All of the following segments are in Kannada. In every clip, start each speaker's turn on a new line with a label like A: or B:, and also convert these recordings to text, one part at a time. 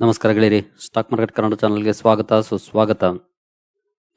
A: ನಮಸ್ಕಾರ ಗೆಳೆಯರಿ. ಸ್ಟಾಕ್ ಮಾರ್ಕೆಟ್ ಕನ್ನಡ ಚಾನಲ್ಗೆ ಸ್ವಾಗತ, ಸುಸ್ವಾಗತ.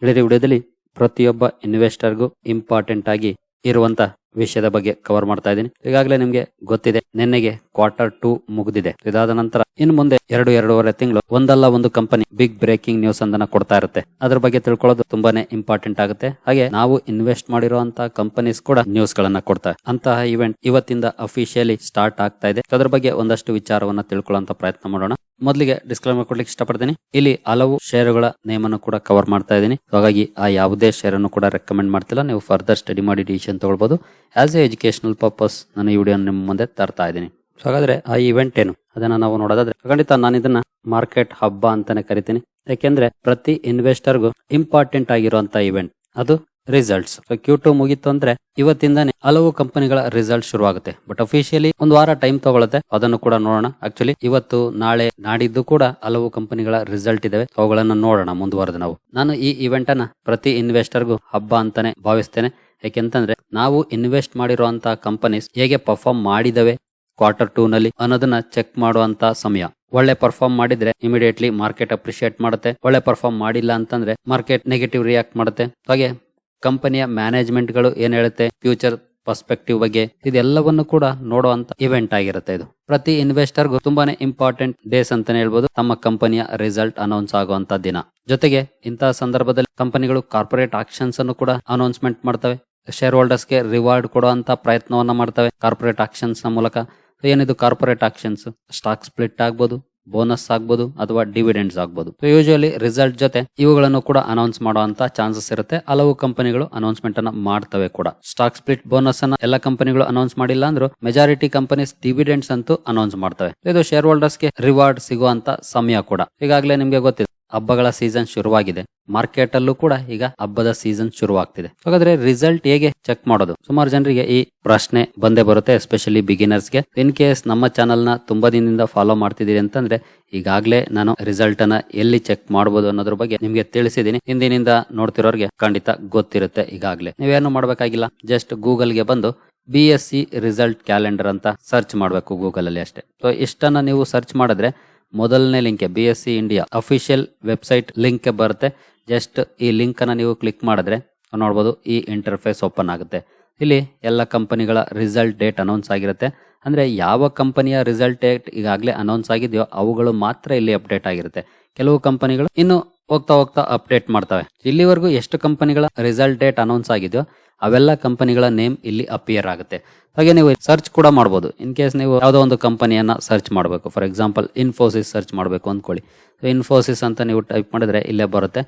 A: ಗೆಳೆಯರಿ, ವಿಡಿಯೋದಲ್ಲಿ ಪ್ರತಿಯೊಬ್ಬ ಇನ್ವೆಸ್ಟರ್ಗೂ ಇಂಪಾರ್ಟೆಂಟ್ ಆಗಿ ಇರುವಂತ ವಿಷಯದ ಬಗ್ಗೆ ಕವರ್ ಮಾಡ್ತಾ ಇದ್ದೀನಿ. ಈಗಾಗಲೇ ನಿಮಗೆ ಗೊತ್ತಿದೆ, ನಿನ್ನೆಗೆ ಕ್ವಾರ್ಟರ್ ಟೂ ಮುಗಿದಿದೆ. ಇದಾದ ನಂತರ ಇನ್ನು ಮುಂದೆ ಎರಡು, ಎರಡೂವರೆ ತಿಂಗಳು ಒಂದಲ್ಲ ಒಂದು ಕಂಪನಿ ಬಿಗ್ ಬ್ರೇಕಿಂಗ್ ನ್ಯೂಸ್ ಅಂದನ್ನ ಕೊಡ್ತಾ ಇರುತ್ತೆ. ಅದ್ರ ಬಗ್ಗೆ ತಿಳ್ಕೊಳ್ಳೋದು ತುಂಬಾನೇ ಇಂಪಾರ್ಟೆಂಟ್ ಆಗುತ್ತೆ. ಹಾಗೆ ನಾವು ಇನ್ವೆಸ್ಟ್ ಮಾಡಿರುವಂತಹ ಕಂಪನೀಸ್ ಕೂಡ ನ್ಯೂಸ್ ಗಳನ್ನ ಕೊಡ್ತಾ ಅಂತಹ ಇವೆಂಟ್ ಇವತ್ತಿಂದ ಅಫಿಷಿಯಲಿ ಸ್ಟಾರ್ಟ್ ಆಗ್ತಾ ಇದೆ. ಅದ್ರ ಬಗ್ಗೆ ಒಂದಷ್ಟು ವಿಚಾರವನ್ನ ತಿಳ್ಕೊಳ್ಳುವಂತ ಪ್ರಯತ್ನ ಮಾಡೋಣ. ಮೊದಲಿಗೆ ಡಿಸ್ಕ್ಲೈಮರ್ ಕೊಡ್ಲಿಕ್ಕೆ ಇಷ್ಟಪಡ್ತೀನಿ. ಇಲ್ಲಿ ಹಲವು ಶೇರುಗಳ ನೇಮ್ ನೇಮನ್ನು ಕೂಡ ಕವರ್ ಮಾಡ್ತಾ ಇದ್ದೀನಿ. ಹಾಗಾಗಿ ಆ ಯಾವುದೇ ಶೇರ್ ಅನ್ನು ಕೂಡ ರೆಕಮೆಂಡ್ ಮಾಡ್ತಿಲ್ಲ. ನೀವು ಫರ್ದರ್ ಸ್ಟಡಿ ಮಾಡಿ ಡಿಸಿಷನ್ ತಗೊಳ್ಬಹುದು ಆಸ್ ಎ ಎಜುಕೇಶನಲ್ ಪರ್ಪಸ್ ನಾನು ಈ ವಿಡಿಯೋ ನಿಮ್ಮ ಮುಂದೆ ತರ್ತಾ ಇದ್ದೀನಿ. ಸೊ ಹಾಗಾದ್ರೆ ಆ ಇವೆಂಟ್ ಏನು? ಅದನ್ನ ನಾವು ನೋಡೋದಾದ್ರೆ ಖಂಡಿತ ನಾನು ಇದನ್ನ ಮಾರ್ಕೆಟ್ ಹಬ್ಬ ಅಂತಾನೆ ಕರಿತೀನಿ. ಯಾಕೆಂದ್ರೆ ಪ್ರತಿ ಇನ್ವೆಸ್ಟರ್ಗೂ ಇಂಪಾರ್ಟೆಂಟ್ ಆಗಿರುವಂತ ಇವೆಂಟ್ ಅದು ರಿಸಲ್ಟ್ಸ್ ಕ್ಯೂ ಟು ಮುಗಿತು ಅಂದ್ರೆ ಇವತ್ತಿಂದಾನೆ ಹಲವು ಕಂಪನಿಗಳ ರಿಸಲ್ಟ್ ಶುರು ಆಗುತ್ತೆ ಬಟ್ ಅಫಿಷಿಯಲಿ ಒಂದು ವಾರ ಟೈಮ್ ತಗೊಳತ್ತೆ. ಅದನ್ನು ಕೂಡ ನೋಡೋಣ. ಆಕ್ಚುಲಿ ಇವತ್ತು, ನಾಳೆ ನಾಡಿದ್ದು ಕೂಡ ಹಲವು ಕಂಪನಿಗಳ ರಿಸಲ್ಟ್ ಇದಾವೆ. ಅವುಗಳನ್ನ ನೋಡೋಣ ಮುಂದುವರೆದು ನಾವು. ನಾನು ಈ ಇವೆಂಟ್ ಅನ್ನ ಪ್ರತಿ ಇನ್ವೆಸ್ಟರ್ಗೂ ಹಬ್ಬ ಅಂತಾನೆ ಭಾವಿಸ್ತೇನೆ. ಯಾಕೆಂತಂದ್ರೆ ನಾವು ಇನ್ವೆಸ್ಟ್ ಮಾಡಿರುವಂತಹ ಕಂಪನೀಸ್ ಹೇಗೆ ಪರ್ಫಾರ್ಮ್ ಮಾಡಿದವೆ ಕ್ವಾರ್ಟರ್ ಟೂ ನಲ್ಲಿ ಅನ್ನೋದನ್ನ ಚೆಕ್ ಮಾಡುವಂತ ಸಮಯ. ಒಳ್ಳೆ ಪರ್ಫಾರ್ಮ್ ಮಾಡಿದ್ರೆ ಇಮಿಡಿಯೇಟ್ಲಿ ಮಾರ್ಕೆಟ್ ಅಪ್ರಿಶಿಯೇಟ್ ಮಾಡುತ್ತೆ. ಒಳ್ಳೆ ಪರ್ಫಾರ್ಮ್ ಮಾಡಿಲ್ಲ ಅಂತಂದ್ರೆ ಮಾರ್ಕೆಟ್ ನೆಗೆಟಿವ್ ರಿಯಾಕ್ಟ್ ಮಾಡುತ್ತೆ. ಹಾಗೆ ಕಂಪನಿಯ ಮ್ಯಾನೇಜ್ಮೆಂಟ್ಗಳು ಏನ್ ಹೇಳುತ್ತೆ? ಫ್ಯೂಚರ್ ಪರ್ಸ್ಪೆಕ್ಟಿವ್ ಬಗ್ಗೆ. ಇದೆಲ್ಲವನ್ನು ಕೂಡ ನೋಡುವಂತ ಇವೆಂಟ್ ಆಗಿರುತ್ತೆ ಇದು. ಪ್ರತಿ ಇನ್ವೆಸ್ಟರ್ಗೂ ತುಂಬಾನೇ ಇಂಪಾರ್ಟೆಂಟ್ ಡೇಸ್ ಅಂತಾನೆ ಹೇಳ್ಬೋದು. ತಮ್ಮ ಕಂಪನಿಯ ರಿಸಲ್ಟ್ ಅನೌನ್ಸ್ ಆಗುವಂತ ದಿನ. ಜೊತೆಗೆ ಇಂತಹ ಸಂದರ್ಭದಲ್ಲಿ ಕಂಪನಿಗಳು ಕಾರ್ಪೊರೇಟ್ ಆಕ್ಷನ್ಸ್ ಅನ್ನು ಕೂಡ ಅನೌನ್ಸ್ಮೆಂಟ್ ಮಾಡ್ತವೆ. ಶೇರ್ ಹೋಲ್ಡರ್ಸ್ಗೆ ರಿವಾರ್ಡ್ ಕೊಡುವಂತ ಪ್ರಯತ್ನವನ್ನ ಮಾಡ್ತವೆ. ಕಾರ್ಪೊರೇಟ್ ಆಕ್ಷನ್ಸ್ನ ಮೂಲಕ. ಏನಿದು ಕಾರ್ಪೊರೇಟ್ ಆಕ್ಷನ್ಸ್? ಸ್ಟಾಕ್ ಸ್ಪ್ಲಿಟ್ ಆಗ್ಬೋದು. ಬೋನಸ್ ಆಗ್ಬೋದು ಅಥವಾ ಡಿವಿಡೆಂಡ್ಸ್ ಆಗ್ಬೋದು. ಯೂಶಲಿ ರಿಸಲ್ಟ್ ಜೊತೆ ಇವುಗಳನ್ನು ಕೂಡ ಅನೌನ್ಸ್ ಮಾಡುವಂತ ಚಾನ್ಸಸ್ ಇರುತ್ತೆ. ಹಲವು ಕಂಪನಿಗಳು ಅನೌನ್ಸ್ಮೆಂಟ್ ಅನ್ನ ಮಾಡ್ತವೆ ಕೂಡ. ಸ್ಟಾಕ್ ಸ್ಪ್ಲಿಟ್ ಬೋನಸ್ ಅನ್ನ ಎಲ್ಲ ಕಂಪನಿಗಳು ಅನೌನ್ಸ್ ಮಾಡಿಲ್ಲ ಅಂದ್ರೂ ಮೆಜಾರಿಟಿ ಕಂಪನೀಸ್ ಡಿವಿಡೆಂಡ್ಸ್ ಅಂತೂ ಅನೌನ್ಸ್ ಮಾಡ್ತವೆ. ಇದು ಶೇರ್ ಹೋಲ್ಡರ್ಸ್ಗೆ ರಿವಾರ್ಡ್ ಸಿಗುವಂತ ಸಮಯ ಕೂಡ. ಈಗಾಗಲೇ ನಿಮ್ಗೆ ಗೊತ್ತಿದೆ. ಹಬ್ಬಗಳ ಸೀಸನ್ ಶುರುವಾಗಿದೆ. ಮಾರ್ಕೆಟ್ ಅಲ್ಲೂ ಕೂಡ ಈಗ ಹಬ್ಬದ ಸೀಸನ್ ಶುರುವಾಗ್ತಿದೆ. ಹಾಗಾದ್ರೆ ರಿಸಲ್ಟ್ ಹೇಗೆ ಚೆಕ್ ಮಾಡೋದು? ಸುಮಾರು ಜನರಿಗೆ ಈ ಪ್ರಶ್ನೆ ಬಂದೇ ಬರುತ್ತೆ ಎಸ್ಪೆಷಲಿ ಬಿಗಿನರ್ಸ್ಗೆ. ಇನ್ ಕೇಸ್ ನಮ್ಮ ಚಾನಲ್ನ ತುಂಬಾ ದಿನದಿಂದ ಫಾಲೋ ಮಾಡ್ತಿದ್ದೀರಿ ಅಂತಂದ್ರೆ, ಈಗಾಗಲೇ ನಾನು ರಿಸಲ್ಟ್ ಅನ್ನ ಎಲ್ಲಿ ಚೆಕ್ ಮಾಡಬಹುದು ಅನ್ನೋದ್ರ ಬಗ್ಗೆ ನಿಮ್ಗೆ ತಿಳಿಸಿದೀನಿ ಹಿಂದಿನಿಂದ ನೋಡ್ತಿರೋರ್ಗೆ ಖಂಡಿತ ಗೊತ್ತಿರುತ್ತೆ ಈಗಾಗಲೇ. ನೀವೇನು ಮಾಡ್ಬೇಕಾಗಿಲ್ಲ ಜಸ್ಟ್ ಗೂಗಲ್ಗೆ ಬಂದು B S C result calendar ಅಂತ ಸರ್ಚ್ ಮಾಡಬೇಕು ಗೂಗಲ್ ಅಲ್ಲಿ ಅಷ್ಟೇ. ಸೊ ಇಷ್ಟನ್ನ ನೀವು ಸರ್ಚ್ ಮಾಡಿದ್ರೆ ಮೊದಲನೇ link B S C India official website link ಬರುತ್ತೆ. ಜಸ್ಟ್ ಈ ಲಿಂಕ್ ಅನ್ನ ನೀವು ಕ್ಲಿಕ್ ಮಾಡಿದ್ರೆ ನೋಡ್ಬೋದು ಈ ಇಂಟರ್ಫೇಸ್ ಓಪನ್ ಆಗುತ್ತೆ. ಇಲ್ಲಿ ಎಲ್ಲ ಕಂಪನಿಗಳ ರಿಸಲ್ಟ್ ಡೇಟ್ ಅನೌನ್ಸ್ ಆಗಿರುತ್ತೆ. ಅಂದ್ರೆ ಯಾವ ಕಂಪನಿಯ ರಿಸಲ್ಟ್ ಡೇಟ್ ಈಗಾಗಲೇ ಅನೌನ್ಸ್ ಆಗಿದೆಯೋ ಅವುಗಳು ಮಾತ್ರ ಇಲ್ಲಿ ಅಪ್ಡೇಟ್ ಆಗಿರುತ್ತೆ. ಕೆಲವು ಕಂಪನಿಗಳು ಇನ್ನು ಹೋಗ್ತಾ ಹೋಗ್ತಾ ಅಪ್ಡೇಟ್ ಮಾಡ್ತವೆ. ಇಲ್ಲಿವರೆಗೂ ಎಷ್ಟು ಕಂಪನಿಗಳ ರಿಸಲ್ಟ್ ಡೇಟ್ ಅನೌನ್ಸ್ ಆಗಿದೆಯೋ ಅವೆಲ್ಲ ಕಂಪನಿಗಳ ನೇಮ್ ಇಲ್ಲಿ ಅಪಿಯರ್ ಆಗುತ್ತೆ. ಹಾಗೆ ನೀವು ಸರ್ಚ್ ಕೂಡ ಮಾಡ್ಬೋದು. ಇನ್ ಕೇಸ್ ನೀವು ಯಾವುದೋ ಒಂದು ಕಂಪನಿಯನ್ನ ಸರ್ಚ್ ಮಾಡಬೇಕು. ಫಾರ್ ಎಕ್ಸಾಂಪಲ್ ಇನ್ಫೋಸಿಸ್ ಸರ್ಚ್ ಮಾಡಬೇಕು ಅಂದ್ಕೊಳ್ಳಿ. ಇನ್ಫೋಸಿಸ್ ಅಂತ ನೀವು ಟೈಪ್ ಮಾಡಿದ್ರೆ ಇಲ್ಲೇ ಬರುತ್ತೆ.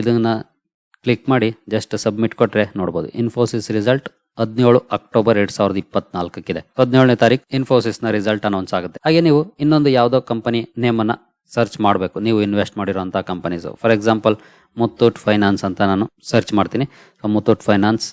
A: ಇದನ್ನ ಕ್ಲಿಕ್ ಮಾಡಿ ಜಸ್ಟ್ ಸಬ್ಮಿಟ್ ಕೊಟ್ಟರೆ ನೋಡ್ಬೋದು. ಇನ್ಫೋಸಿಸ್ ರಿಸಲ್ಟ್ ಹದಿನೇಳು ಅಕ್ಟೋಬರ್ ಎರಡ್ ಸಾವಿರದ ಇಪ್ಪತ್ನಾಲ್ಕಕ್ಕಿದೆ. ಹದಿನೇಳನೇ ತಾರೀಕು ಇನ್ಫೋಸಿಸ್ನ ರಿಸಲ್ಟ್ ಅನೌನ್ಸ್ ಆಗುತ್ತೆ. ಹಾಗೆ ನೀವು ಇನ್ನೊಂದು ಯಾವುದೋ ಕಂಪನಿ ನೇಮ್ ಅನ್ನ ಸರ್ಚ್ ಮಾಡಬೇಕು. ನೀವು ಇನ್ವೆಸ್ಟ್ ಮಾಡಿರುವಂತಹ companies for example Muthoot finance ಅಂತ ನಾನು ಸರ್ಚ್ ಮಾಡ್ತೀನಿ. ಸೊ ಮುತ್ತೂಟ್ ಫೈನಾನ್ಸ್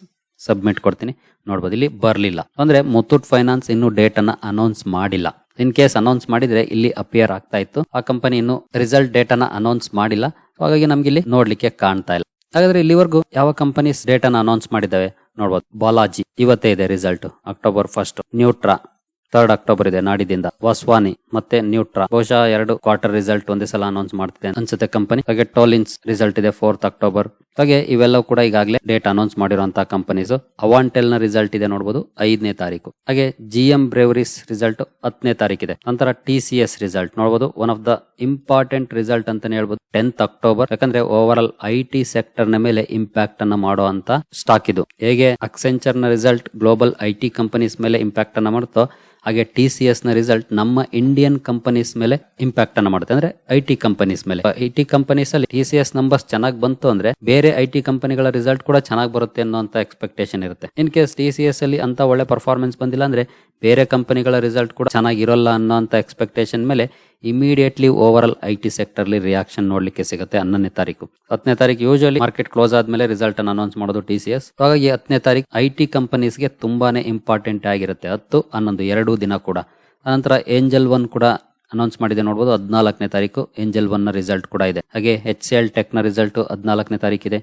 A: ಸಬ್ಮಿಟ್ ಕೊಡ್ತೀನಿ. ನೋಡ್ಬೋದು, ಇಲ್ಲಿ ಬರಲಿಲ್ಲ. ಅಂದ್ರೆ ಮುತ್ತೂಟ್ ಫೈನಾನ್ಸ್ ಇನ್ನು ಡೇಟ್ ಅನ್ನ ಅನೌನ್ಸ್ ಮಾಡಿಲ್ಲ. ಇನ್ ಕೇಸ್ ಅನೌನ್ಸ್ ಮಾಡಿದ್ರೆ ಇಲ್ಲಿ ಅಪಿಯರ್ ಆಗ್ತಾ ಇತ್ತು. ಆ ಕಂಪನಿ ಇನ್ನು ರಿಸಲ್ಟ್ ಡೇಟನ್ನು ಅನ್ನ ಅನೌನ್ಸ್ ಮಾಡಿಲ್ಲ. ಹಾಗಾಗಿ ನಮ್ಗೆ ಇಲ್ಲಿ ನೋಡ್ಲಿಕ್ಕೆ ಕಾಣ್ತಾ ಇಲ್ಲ. ಹಾಗಾದ್ರೆ ಇಲ್ಲಿವರೆಗೂ ಯಾವ ಕಂಪನೀಸ್ ಡೇಟನ್ನು ಅನೌನ್ಸ್ ಮಾಡಿದ್ದಾವೆ? ನೋಡ್ಬೋದು, ಬಾಲಾಜಿ. ಇವತ್ತೇ ಇದೆ ರಿಸಲ್ಟ್ ಅಕ್ಟೋಬರ್ ಫಸ್ಟ್ ನ್ಯೂಟ್ರಾ ಥರ್ಡ್ ಅಕ್ಟೋಬರ್ ಇದೆ ನಾಡಿದಿಂದ ವಾಸ್ವಾನಿ ಮತ್ತೆ ನ್ಯೂಟ್ರಾ ಬಹುಶಃ ಎರಡು ಕ್ವಾರ್ಟರ್ ರಿಸಲ್ಟ್ ಒಂದೇ ಸಲ ಅನೌನ್ಸ್ ಮಾಡ್ತಿದೆ ಅನ್ಸುತ್ತೆ ಕಂಪನಿ ಹಾಗೆ ಟೋಲಿನ್ಸ್ ರಿಸಲ್ಟ್ ಇದೆ ಫೋರ್ತ್ ಅಕ್ಟೋಬರ್ ಹಾಗೆ ಇವೆಲ್ಲವೂ ಕೂಡ ಈಗಾಗಲೇ ಡೇಟ್ ಅನೌನ್ಸ್ ಮಾಡಿರುವಂತಹ ಕಂಪನೀಸ್ ಅವಾಂಟೆಲ್ನ ರಿಸಲ್ಟ್ ಇದೆ ನೋಡಬಹುದು ಐದನೇ ತಾರೀಕು. ಹಾಗೆ ಜಿ ಎಂ ಬ್ರೇವರೀಸ್ ರಿಸಲ್ಟ್ ಹತ್ತನೇ ತಾರೀಕಿದೆ. ನಂತರ ಟಿ ಸಿ ಎಸ್ ರಿಸಲ್ಟ್ ನೋಡಬಹುದು one of the important result ಅಂತ ಹೇಳ್ಬೋದು ಟೆಂತ್ ಅಕ್ಟೋಬರ್ ಯಾಕಂದ್ರೆ ಓವರ್ ಆಲ್ ಐ ಟಿ ಸೆಕ್ಟರ್ನ ಮೇಲೆ ಇಂಪ್ಯಾಕ್ಟ್ ಅನ್ನ ಮಾಡುವಂತ ಸ್ಟಾಕ್ ಇದು. ಹೇಗೆ ಅಕ್ಸೆಂಚರ್ನ result global I T companies ಮೇಲೆ ಇಂಪ್ಯಾಕ್ಟ್ ಅನ್ನ ಮಾಡುತ್ತೋ ಹಾಗೆ ಟಿ ಸಿ ಎಸ್ನ ರಿಸಲ್ಟ್ ನಮ್ಮ ಇಂಡಿಯನ್ ಕಂಪನೀಸ್ ಮೇಲೆ ಇಂಪ್ಯಾಕ್ಟ್ ಅನ್ನ ಮಾಡುತ್ತೆ. ಅಂದ್ರೆ ಐ ಟಿ ಕಂಪನೀಸ್ ಮೇಲೆ. ಐ ಟಿ ಕಂಪನೀಸ್ ಅಲ್ಲಿ ಟಿ ಸಿ ಎಸ್ ನಂಬರ್ಸ್ ಚೆನ್ನಾಗಿ ಬಂತು ಅಂದ್ರೆ ಬೇರೆ ಐ ಟಿ ಕಂಪನಿಗಳ ರಿಸಲ್ಟ್ ಕೂಡ ಚೆನ್ನಾಗಿ ಬರುತ್ತೆ ಅನ್ನೋ ಎಕ್ಸ್ಪೆಕ್ಟೇಷನ್ ಇರುತ್ತೆ. In case T C S ಅಲ್ಲಿ ಅಂತ ಒಳ್ಳೆ ಪರ್ಫಾರ್ಮೆನ್ಸ್ ಬಂದಿಲ್ಲ ಅಂದ್ರೆ ಬೇರೆ ಕಂಪನಿಗಳ ರಿಸಲ್ಟ್ ಕೂಡ ಚೆನ್ನಾಗಿರೋಲ್ಲ ಅನ್ನೋಂತ ಎಕ್ಸ್ಪೆಕ್ಟೇಷನ್ ಮೇಲೆ immediately over all I T ಸೆಕ್ಟರ್ಲಿ reaction ನೋಡಲಿಕ್ಕೆ ಸಿಗುತ್ತೆ ಹನ್ನೊಂದನೇ ತಾರೀಕು. ಹತ್ತನೇ ತಾರೀಕು ಯೂಶಲಿ ಮಾರ್ಕೆಟ್ ಕ್ಲೋಸ್ ಆದ್ಮೇಲೆ ರಿಸಲ್ಟ್ ಅನ್ನು ಅನೌನ್ಸ್ ಮಾಡೋದು ಟಿ ಸಿ ಎಸ್ ಹಾಗಾಗಿ ಹತ್ತನೇ ತಾರೀಕು ಐ ಟಿ ಕಂಪನೀಸ್ಗೆ ತುಂಬಾನೇ ಇಂಪಾರ್ಟೆಂಟ್ ಆಗಿರುತ್ತೆ. ಹತ್ತು, ಹನ್ನೊಂದು, ಎರಡು ದಿನ ಕೂಡ. ಅನಂತರ ಏಂಜಲ್ ಒನ್ ಕೂಡ ಅನೌನ್ಸ್ ಮಾಡಿದೆ ನೋಡಬಹುದು ಹದಿನಾಲ್ಕನೇ ತಾರೀಕು ಏಂಜಲ್ನ ರಿಸಲ್ಟ್ ಕೂಡ ಇದೆ. ಹಾಗೆ ಎಚ್ ಸಿ ಎಲ್ ಟೆಕ್ನ ರಿಸಲ್ಟ್ ಹದಿನಾಲ್ಕನೇ ತಾರೀಕಿದೆ.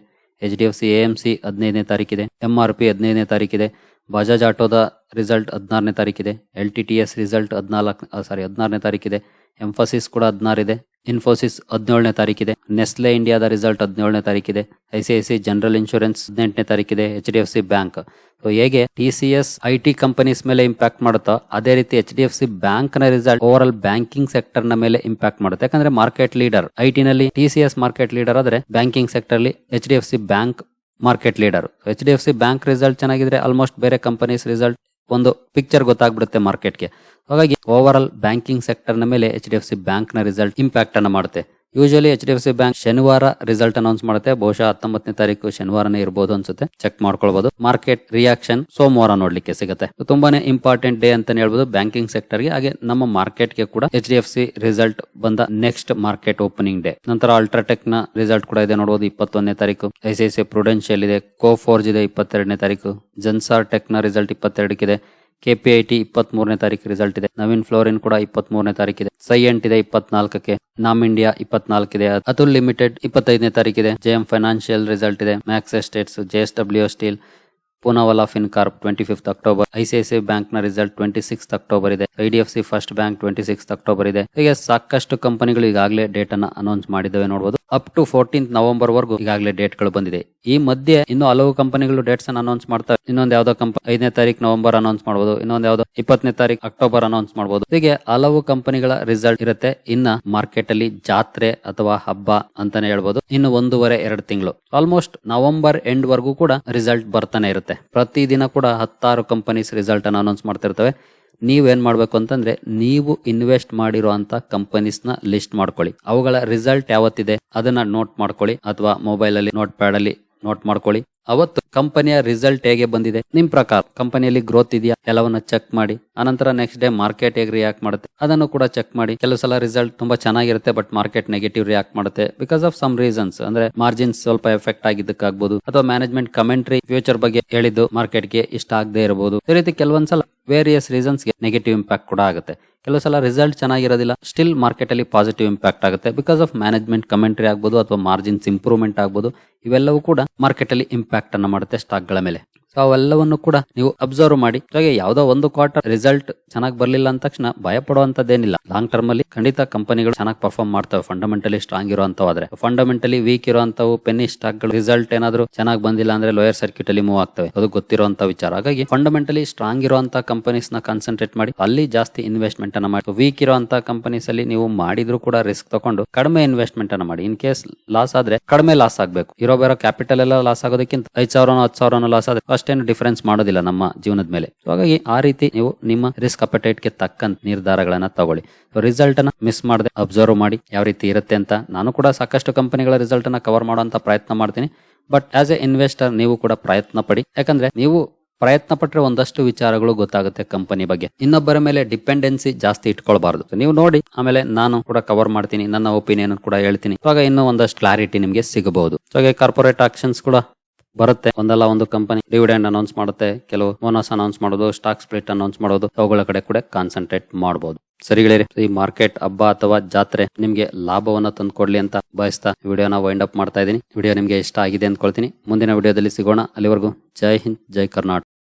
A: H D F C A M C ಹದಿನೈದನೇ ತಾರೀಕಿದೆ. ಎಂ ಆರ್ ಪಿ ಹದಿನೈದನೇ ತಾರೀಕಿದೆ. ಬಜಾಜ್ ಆಟೋದ ರಿಸಲ್ಟ್ ಹದಿನಾರನೇ ತಾರೀಕಿದೆ. L T T S result ಹದಿನಾಲ್ಕು ಸಾರಿ ಹದಿನಾರನೇ ತಾರೀಕಿದೆ. ಎಂಫೋಸಿಸ್ ಕೂಡ ಹದಿನಾರಿದೆ. ಇನ್ಫೋಸಿಸ್ ಹದಿನೇಳನೇ ತಾರೀಕಿದೆ. ನೆಸ್ಲೆ ಇಂಡಿಯಾದ ರಿಸಲ್ಟ್ ಹದಿನೇಳನೇ ತಾರೀಕಿದೆ. I C I C general insurance ಹದಿನೆಂಟನೇ ತಾರೀಕಿದೆ. H D F C bank so ಹೇಗೆ T C S I T companies ಮೇಲೆ ಇಂಪ್ಯಾಕ್ಟ್ ಮಾಡುತ್ತೋ, ಅದೇ ರೀತಿ ಎಚ್ ಡಿ ಎಫ್ ಸಿ ಬ್ಯಾಂಕ್ನ ರಿಸಲ್ಟ್ ಓವರ್ ಆಲ್ ಬ್ಯಾಂಕಿಂಗ್ ಸೆಕ್ಟರ್ನ ಮೇಲೆ ಇಂಪ್ಯಾಕ್ಟ್ ಮಾಡುತ್ತೆ. ಯಾಕಂದ್ರೆ ಮಾರ್ಕೆಟ್ ಲೀಡರ್ ಐ ಟಿ ನಲ್ಲಿ T C S market leader ಆದ್ರೆ ಬ್ಯಾಂಕಿಂಗ್ ಸೆಕ್ಟರ್ ಅಲ್ಲಿ H D F C bank market leader H D F C bank result ಚೆನ್ನಾಗಿದ್ರೆ ಆಲ್ಮೋಸ್ಟ್ ಬೇರೆ ಕಂಪನೀಸ್ ರಿಸಲ್ಟ್ ಒಂದು ಪಿಕ್ಚರ್ ಗೊತ್ತಾಗ್ಬಿಡುತ್ತೆ ಮಾರ್ಕೆಟ್ಗೆ ಹಾಗಾಗಿ ಓವರ್ ಆಲ್ ಬ್ಯಾಂಕಿಂಗ್ ಸೆಕ್ಟರ್ನ ಮೇಲೆ ಎಚ್ ಡಿ ಎಫ್ ಸಿ ಬ್ಯಾಂಕ್ನ ರಿಸಲ್ಟ್ ಇಂಪ್ಯಾಕ್ಟ್ ಅನ್ನು ಮಾಡುತ್ತೆ. Usually H D F C bank ಶನಿವಾರ ರಿಸಲ್ಟ್ ಅನೌನ್ಸ್ ಮಾಡುತ್ತೆ. ಬಹುಶಃ ಹತ್ತೊಂಬತ್ತನೇ ತಾರೀಕು ಶನಿವಾರನೇ ಇರಬಹುದು ಅನ್ಸುತ್ತೆ. ಚೆಕ್ ಮಾಡ್ಕೊಳ್ಬಹುದು ಮಾರ್ಕೆಟ್ ರಿಯಾಕ್ಷನ್ ಸೋಮವಾರ ನೋಡ್ಲಿಕ್ಕೆ ಸಿಗುತ್ತೆ. ತುಂಬಾನೇ ಇಂಪಾರ್ಟೆಂಟ್ ಡೇ ಅಂತಾನೆ ಹೇಳ್ಬಹುದು ಬ್ಯಾಂಕಿಂಗ್ ಸೆಕ್ಟರ್ಗೆ, ಹಾಗೆ ನಮ್ಮ ಮಾರ್ಕೆಟ್ಗೆ ಕೂಡ H D F C result ಬಂದ ನೆಕ್ಸ್ಟ್ ಮಾರ್ಕೆಟ್ ಓಪನಿಂಗ್ ಡೇ ನಂತರ ಅಲ್ಟ್ರಾಟೆಕ್ನ ರಿಸಲ್ಟ್ ಕೂಡ ಇದೆ ನೋಡಬಹುದು ಇಪ್ಪತ್ತೊಂದನೇ ತಾರೀಕು. ಐಸಿಐಸಿ ಪ್ರುಡೆನ್ಶಿಯಲ್ ಇದೆ. ಕೋ ಫೋರ್ಜ್ ಇದೆ ಇಪ್ಪತ್ತೆರಡನೇ ತಾರೀಕು. ಜನ್ಸಾರ್ ಟೆಕ್ನ ರಿಸಲ್ಟ್ ಇಪ್ಪತ್ತೆರಡಕ್ಕಿದೆ. ಕೆಪಿಐಟಿ ಇಪ್ಪತ್ತ್ ಮೂರನೇ ತಾರೀಕು ರಿಸಲ್ಟ್ ಇದೆ. ನವೀನ್ ಫ್ಲೋರಿನ್ ಕೂಡ ಇಪ್ಪತ್ತ್ ಮೂರನೇ ತಾರೀಕಿದೆ. ಸೈಯೆಂಟ್ ಇದೆ ಇಪ್ಪತ್ನಾಲ್ಕಕ್ಕೆ. ನಾಮ್ ಇಂಡಿಯಾ ಇಪ್ಪತ್ನಾಲ್ಕಿದೆ. ಅತುಲ್ ಲಿಮಿಟೆಡ್ ಇಪ್ಪತ್ತೈದನೇ ತಾರೀಕಿದೆ. ಜೆಎಂ ಫೈನಾನ್ಷಿಯಲ್ ರಿಸಲ್ಟ್ ಇದೆ. Max Estates, J S W steel Poonawalla Fincorp twenty fifth October ICICI ಬ್ಯಾಂಕ್ನ ರಿಸಲ್ಟ್ ಟ್ವೆಂಟಿ ಸಿಕ್ಸ್ ಅಕ್ಟೋಬರ್ ಇದೆ. IDFC first bank twenty six October ಇದೆ. ಹೀಗೆ ಸಾಕಷ್ಟು ಕಂಪನಿಗಳು ಈಗಾಗಲೇ ಡೇಟ್ ಅನ್ನ ಅನೌನ್ಸ್ ಮಾಡಿದ್ದೇವೆ ನೋಡಬಹುದು ಅಪ್ ಟು ಫೋರ್ಟೀನ್ತ್ ನವೆಂಬರ್ ವರೆಗೂ ಈಗಾಗಲೇ ಡೇಟ್ಗಳು ಬಂದಿದೆ. ಈ ಮಧ್ಯೆ ಇನ್ನು ಹಲವು ಕಂಪನಿಗಳು ಡೇಟ್ಸ್ ಅನ್ನು ಅನೌನ್ಸ್ ಮಾಡ್ತಾರೆ ಇನ್ನೊಂದು ಯಾವ್ದೋ ಕಂಪನಿ ಐದನೇ ತಾರೀಕು ನವೆಂಬರ್ ಅನೌನ್ಸ್ ಮಾಡಬಹುದು ಇನ್ನೊಂದು ಯಾವ್ದೋ ಇಪ್ಪತ್ತನೇ ತಾರೀಕು ಅಕ್ಟೋಬರ್ ಅನೌನ್ಸ್ ಮಾಡಬಹುದು ಹೀಗೆ ಹಲವು ಕಂಪನಿಗಳ ರಿಸಲ್ಟ್ ಇರುತ್ತೆ. ಇನ್ನ ಮಾರ್ಕೆಟ್ ಅಲ್ಲಿ ಜಾತ್ರೆ ಅಥವಾ ಹಬ್ಬ ಅಂತಾನೆ ಹೇಳ್ಬಹುದು ಇನ್ನು ಒಂದೂವರೆ, ಎರಡು ತಿಂಗಳು. ಆಲ್ಮೋಸ್ಟ್ ನವೆಂಬರ್ ಎಂಡ್ ವರೆಗೂ ಕೂಡ ರಿಸಲ್ಟ್ ಬರ್ತಾನೆ ಇರುತ್ತೆ. ಪ್ರತಿದಿನ ಕೂಡ ಹತ್ತಾರು ಕಂಪನೀಸ್ ರಿಸಲ್ಟ್ ಅನ್ನು ಅನೌನ್ಸ್ ಮಾಡ್ತಿರ್ತವೆ. ನೀವೇನು ಮಾಡ್ಬೇಕು ಅಂತಂದ್ರೆ, ನೀವು ಇನ್ವೆಸ್ಟ್ ಮಾಡಿರುವಂತ ಕಂಪನೀಸ್ನ ಲಿಸ್ಟ್ ಮಾಡ್ಕೊಳ್ಳಿ. ಅವುಗಳ ರಿಸಲ್ಟ್ ಯಾವತ್ತಿದೆ, ಅದನ್ನ ನೋಟ್ ಮಾಡ್ಕೊಳ್ಳಿ. ಅಥವಾ ಮೊಬೈಲ್ ಅಲ್ಲಿ ನೋಟ್ ಪ್ಯಾಡಲ್ಲಿ ನೋಟ್ ಮಾಡ್ಕೊಳ್ಳಿ. ಅವತ್ತು ಕಂಪನಿಯ ರಿಸಲ್ಟ್ ಹೇಗೆ ಬಂದಿದೆ? ನಿಮ್ ಪ್ರಕಾರ ಕಂಪನಿಯಲ್ಲಿ ಗ್ರೋತ್ ಇದೆಯಾ? ಎಲ್ಲವನ್ನ ಚೆಕ್ ಮಾಡಿ, ಅನಂತರ ನೆಕ್ಸ್ಟ್ ಡೇ ಮಾರ್ಕೆಟ್ ಹೇಗೆ ರಿಯಾಕ್ಟ್ ಮಾಡುತ್ತೆ? ಅದನ್ನು ಕೂಡ ಚೆಕ್ ಮಾಡಿ. ಕೆಲವು ಸಲ ರಿಸಲ್ಟ್ ತುಂಬಾ ಚೆನ್ನಾಗಿರುತ್ತೆ ಬಟ್ ಮಾರ್ಕೆಟ್ ನೆಗೆಟಿವ್ ರಿಯಾಕ್ಟ್ ಮಾಡುತ್ತೆ. ಬಿಕಾಸ್ ಆಫ್ ಸಮ್ ರೀಸನ್ಸ್ ಅಂದ್ರೆ ಮಾರ್ಜಿನ್ಸ್ ಸ್ವಲ್ಪ ಎಫೆಕ್ಟ್ ಆಗಿದ್ದಕ್ಕಾಗಬಹುದು ಅಥವಾ ಮ್ಯಾನೇಜ್ಮೆಂಟ್ ಕಮೆಂಟ್ರಿ ಫ್ಯೂಚರ್ ಬಗ್ಗೆ ಹೇಳಿದ್ದು ಮಾರ್ಕೆಟ್ಗೆ ಇಷ್ಟ ಆಗದೆ ಇರಬಹುದು. ಈ ರೀತಿ ಕೆಲವೊಂದ್ಸಲ ವೇರಿಯಸ್ ರೀಸನ್ಸ್ಗೆ ನೆಗೆಟಿವ್ ಇಂಪ್ಯಾಕ್ಟ್ ಕೂಡ ಆಗುತ್ತೆ. ಕೆಲವು ಸಲ ರಿಸಲ್ಟ್ ಚೆನ್ನಾಗಿರೋದಿಲ್ಲ ಸ್ಟಿಲ್ ಮಾರ್ಕೆಟ್ ಅಲ್ಲಿ ಪಾಸಿಟಿವ್ ಇಂಪ್ಯಾಕ್ಟ್ ಆಗುತ್ತೆ. ಬಿಕಾಸ್ ಆಫ್ ಮ್ಯಾನೇಜ್ಮೆಂಟ್ ಕಮೆಂಟ್ರಿ ಆಗ್ಬೋದು, ಅಥವಾ ಮಾರ್ಜಿನ್ಸ್ ಇಂಪ್ರೂವ್ಮೆಂಟ್ ಆಗ್ಬೋದು, ಇವೆಲ್ಲವೂ ಕೂಡ ಮಾರ್ಕೆಟ್ ಅಲ್ಲಿ ಇಂಪ್ಯಾಕ್ಟ್ ಅನ್ನ ಮಾಡುತ್ತೆ ಸ್ಟಾಕ್ಗಳ ಮೇಲೆ. ಸೊ ಅವೆಲ್ಲವನ್ನು ಕೂಡ ನೀವು ಅಬ್ಸರ್ವ್ ಮಾಡಿ. ಹಾಗೆ ಯಾವ್ದೋ ಒಂದು ಕ್ವಾರ್ಟರ್ ರಿಸಲ್ಟ್ ಚೆನ್ನಾಗಿ ಬರ್ಲಿಲ್ಲ ಅಂದ ತಕ್ಷಣ ಭಯ ಪಡುವಂತದ್ದೇನಿಲ್ಲ ಲಾಂಗ್ ಟರ್ಮ್ ಅಲ್ಲಿ ಖಂಡಿತ ಕಂಪನಿಗಳು ಚೆನ್ನಾಗಿ ಪರ್ಫಾರ್ಮ್ ಮಾಡ್ತವೆ. ಫಂಡಮೆಂಟಲಿ ಸ್ಟ್ರಾಂಗ್ ಇರುವಂತವಾದ್ರೆ. ಫಂಡಮೆಂಟಲಿ ವೀಕ್ ಇರುವಂತವು ಪೆನ್ನಿ ಸ್ಟಾಕ್ಗಳು ರಿಸಲ್ಟ್ ಏನಾದ್ರು ಚೆನ್ನಾಗಿ ಬಂದಿಲ್ಲ ಅಂದ್ರೆ ಲೋಯರ್ ಸರ್ಕ್ಯೂಟ್ ಅಲ್ಲಿ ಮೂವ್ ಆಗ್ತವೆ. ಅದು ಗೊತ್ತಿರುವಂತ ವಿಚಾರ. ಹಾಗಾಗಿ ಫಂಡಮೆಂಟಲಿ ಸ್ಟ್ರಾಂಗ್ ಇರುವಂತ ಕಂಪನೀಸ್ನ ಕಾನ್ಸಂಟ್ರೇಟ್ ಮಾಡಿ. ಅಲ್ಲಿ ಜಾಸ್ತಿ ಇನ್ವೆಸ್ಟ್ಮೆಂಟ್ ಅನ್ನ ಮಾಡಿ. ವೀಕ್ ಇರುವಂತ ಕಂಪನೀಸ್ ಅಲ್ಲಿ ನೀವು ಮಾಡಿದ್ರು ಕೂಡ ರಿಸ್ಕ್ ತಗೊಂಡು ಕಡಿಮೆ ಇನ್ವೆಸ್ಟ್ಮೆಂಟ್ ಅನ್ನ ಮಾಡಿ. ಇನ್ ಕೇಸ್ ಲಾಸ್ ಆದ್ರೆ ಕಡಿಮೆ ಲಾಸ್ ಆಗ್ಬೇಕು. ಇರೋ ಬೇರೋ ಕ್ಯಾಪಿಟಲ್ ಎಲ್ಲ ಲಾಸ್ ಆಗೋದಕ್ಕಿಂತ ಐದ್ ಸಾವಿರನೋ ಹತ್ತು ಸಾವಿರನೋ ಲಾಸ್ ಆದ್ರೆ ಅಷ್ಟೇನು ಡಿಫರೆನ್ಸ್ ಮಾಡೋದಿಲ್ಲ ನಮ್ಮ ಜೀವನದ ಮೇಲೆ. ಹಾಗಾಗಿ ಆ ರೀತಿ ನೀವು ನಿಮ್ಮ ರಿಸ್ಕ್ ಅಪಟೈಟ್ಗೆ ತಕ್ಕಂತ ನಿರ್ಧಾರಗಳನ್ನ ತಗೊಳ್ಳಿ. ರಿಸಲ್ಟ್ ಅನ್ನ ಮಿಸ್ ಮಾಡದೆ ಅಬ್ಸರ್ವ್ ಮಾಡಿ ಯಾವ ರೀತಿ ಇರುತ್ತೆ ಅಂತ ನಾನು ಕೂಡ ಸಾಕಷ್ಟು ಕಂಪನಿಗಳ ರಿಸಲ್ಟ್ ಅನ್ನ ಕವರ್ ಮಾಡುವಂತ ಪ್ರಯತ್ನ ಮಾಡ್ತೀನಿ. ಬಟ್ ಆಸ್ ಎ ಇನ್ವೆಸ್ಟರ್ ನೀವು ಕೂಡ ಪ್ರಯತ್ನ ಪಡಿ. ಯಾಕಂದ್ರೆ ನೀವು ಪ್ರಯತ್ನ ಪಟ್ಟರೆ ಒಂದಷ್ಟು ವಿಚಾರಗಳು ಗೊತ್ತಾಗುತ್ತೆ ಕಂಪನಿ ಬಗ್ಗೆ. ಇನ್ನೊಬ್ಬರ ಮೇಲೆ ಡಿಪೆಂಡೆನ್ಸಿ ಜಾಸ್ತಿ ಇಟ್ಕೊಳ್ಬಾರ್ದು. ನೀವು ನೋಡಿ, ಆಮೇಲೆ ನಾನು ಕೂಡ ಕವರ್ ಮಾಡ್ತೀನಿ, ನನ್ನ ಒಪಿನಿಯನ್ ಕೂಡ ಹೇಳ್ತೀನಿ. ಇವಾಗ ಇನ್ನೂ ಒಂದಷ್ಟು ಕ್ಲಾರಿಟಿ ನಿಮಗೆ ಸಿಗಬಹುದು. ಹಾಗೆ ಕಾರ್ಪೊರೇಟ್ ಆಕ್ಷನ್ಸ್ ಕೂಡ ಬರುತ್ತೆ. ಒಂದಲ್ಲ ಒಂದು ಕಂಪನಿ ಡಿವಿಡೆಂಡ್ ಅನೌನ್ಸ್ ಮಾಡುತ್ತೆ. ಕೆಲವು ಬೋನಸ್ ಅನೌನ್ಸ್ ಮಾಡೋದು ಸ್ಟಾಕ್ ಸ್ಪ್ಲಿಟ್ ಅನೌನ್ಸ್ ಮಾಡೋದು, ಅವುಗಳ ಕಡೆ ಕೂಡ ಕಾನ್ಸಂಟ್ರೇಟ್ ಮಾಡಬಹುದು ಸರಿಗಳಿರಿ ಈ ಮಾರ್ಕೆಟ್ ಹಬ್ಬ ಅಥವಾ ಜಾತ್ರೆ ನಿಮ್ಗೆ ಲಾಭವನ್ನ ತಂದುಕೊಡ್ಲಿ ಅಂತ ಬಯಸ್ತಾ ವಿಡಿಯೋನ ವೈಂಡ್ ಅಪ್ ಮಾಡ್ತಾ ಇದ್ದೀನಿ. ವಿಡಿಯೋ ನಿಮ್ಗೆ ಇಷ್ಟ ಆಗಿದೆ ಅಂದ್ಕೊಳ್ತೀನಿ. ಮುಂದಿನ ವಿಡಿಯೋದಲ್ಲಿ ಸಿಗೋಣ. ಅಲ್ಲಿವರೆಗೂ ಜೈ ಹಿಂದ್, ಜೈ ಕರ್ನಾಟಕ.